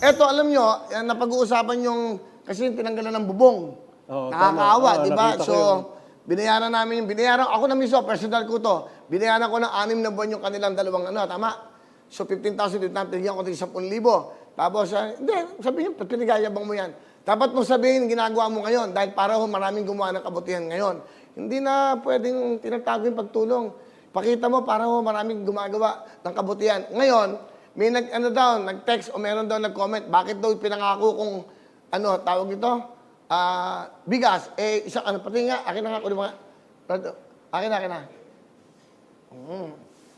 Eto, alam nyo, yan, napag-uusapan yung, kasi yung tinanggalan ng bubong. Oo, Nakakaawa, tama. Oo, di ba? nakita ko So, yun. binayaran namin yung, binayaran, ako na mismo, personal ko to, binayaran ko ng anim na buwan yung kanilang dalawang ano, tama? So, 15,000, dito bigyan ko ng 10,000. Tapos, ah, hindi, sabi niyo, pinigayabang mo yan. Dapat mo sabihin, ginagawa mo ngayon, dahil para ho maraming gumawa ng kabutihan ngayon. Hindi na pwedeng tinatago yung pagtulong. Pakita mo para ho maraming gumagawa ng kabutihan. Ngayon, may nag, ano daw, nag-text o meron daw nag-comment, bakit daw pinangako kung, ano, tawag ito, ah, bigas, eh, isang, ano, pati nga, akin na nga, kunin mo nga. Akin na, akin na. Mm.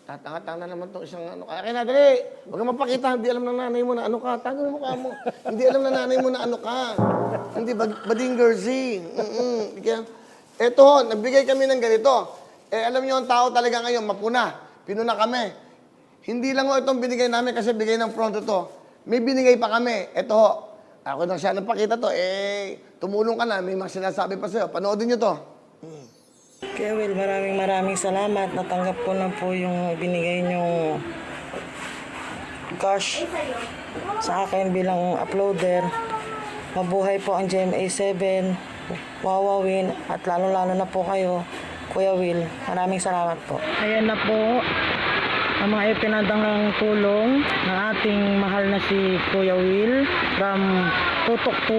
Tatanga-tanga naman itong isang ano. Akin na, dali. Huwag kang mapakita. Hindi alam ng nanay mo na ano ka. Tago mo mukha mo. Hindi alam ng nanay mo na ano ka. Hindi, bad, bading girlsy. Mm-mm. Eto, nagbigay kami ng ganito. Eh, alam niyo, ang tao talaga ngayon, mapuna. Pinuna kami. Hindi lang ho itong binigay namin kasi bigay ng front to. May binigay pa kami. Ito ho. Ako na siya napakita to. Eh, tumulong ka na. May mga sinasabi pa sa'yo. Panoodin niyo to. Kaya Will, maraming maraming salamat. Natanggap ko na po yung binigay niyong cash sa akin bilang uploader. Mabuhay po ang GMA7, Wawawin, at lalo-lalo na po kayo, Kuya Will. Maraming salamat po. Ayan na po ang mga ipinadang tulong ng ating mahal na si Kuya Will from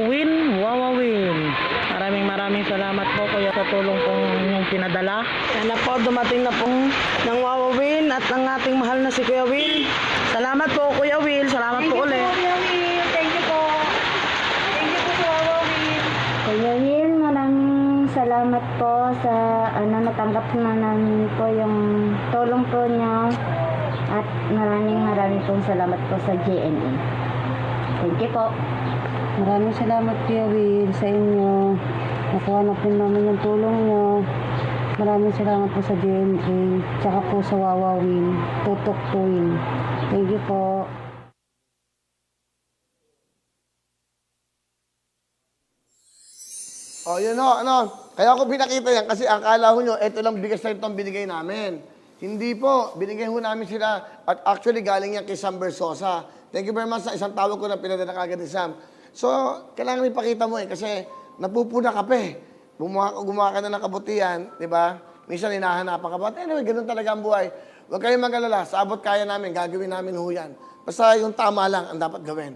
Win, Wawawin. Maraming maraming salamat po Kuya sa tulong pong inyong pinadala. Sana po dumating na pong ng Wawawin at ang ating mahal na si Kuya Will. Salamat po Kuya Will, salamat po ulit. Kuya Will. Thank you po. Thank you po sa Wawa Will. Kuya Will, maraming salamat po sa ano natanggap na namin po yung tulong po niyo at maraming maraming pong salamat po sa JNE. Thank you po. Maraming salamat Kuya Will sa inyo. Nakuha na po namin yung tulong nyo. Maraming salamat po sa DNA, tsaka po sa Wawawin, Tutok Tuwin. Thank you po. O, yun o, ano. Kaya ako pinakita yan kasi akala ko nyo, eto lang bigas na itong binigay namin. Hindi po, binigay ho namin sila at actually galing yan kay Sam Bersosa. Thank you very much sa isang tawag ko na pinadala kagad ni Sam. So, kailangan ipakita mo eh kasi napupuna ka pa eh. Gumawa, gumawa ka na ng kabutihan, di ba? Minsan hinahanapan ka pa. But anyway, ganun talaga ang buhay. Huwag kayong mag-alala. Sa kaya namin, gagawin namin ho yan. Basta yung tama lang ang dapat gawin.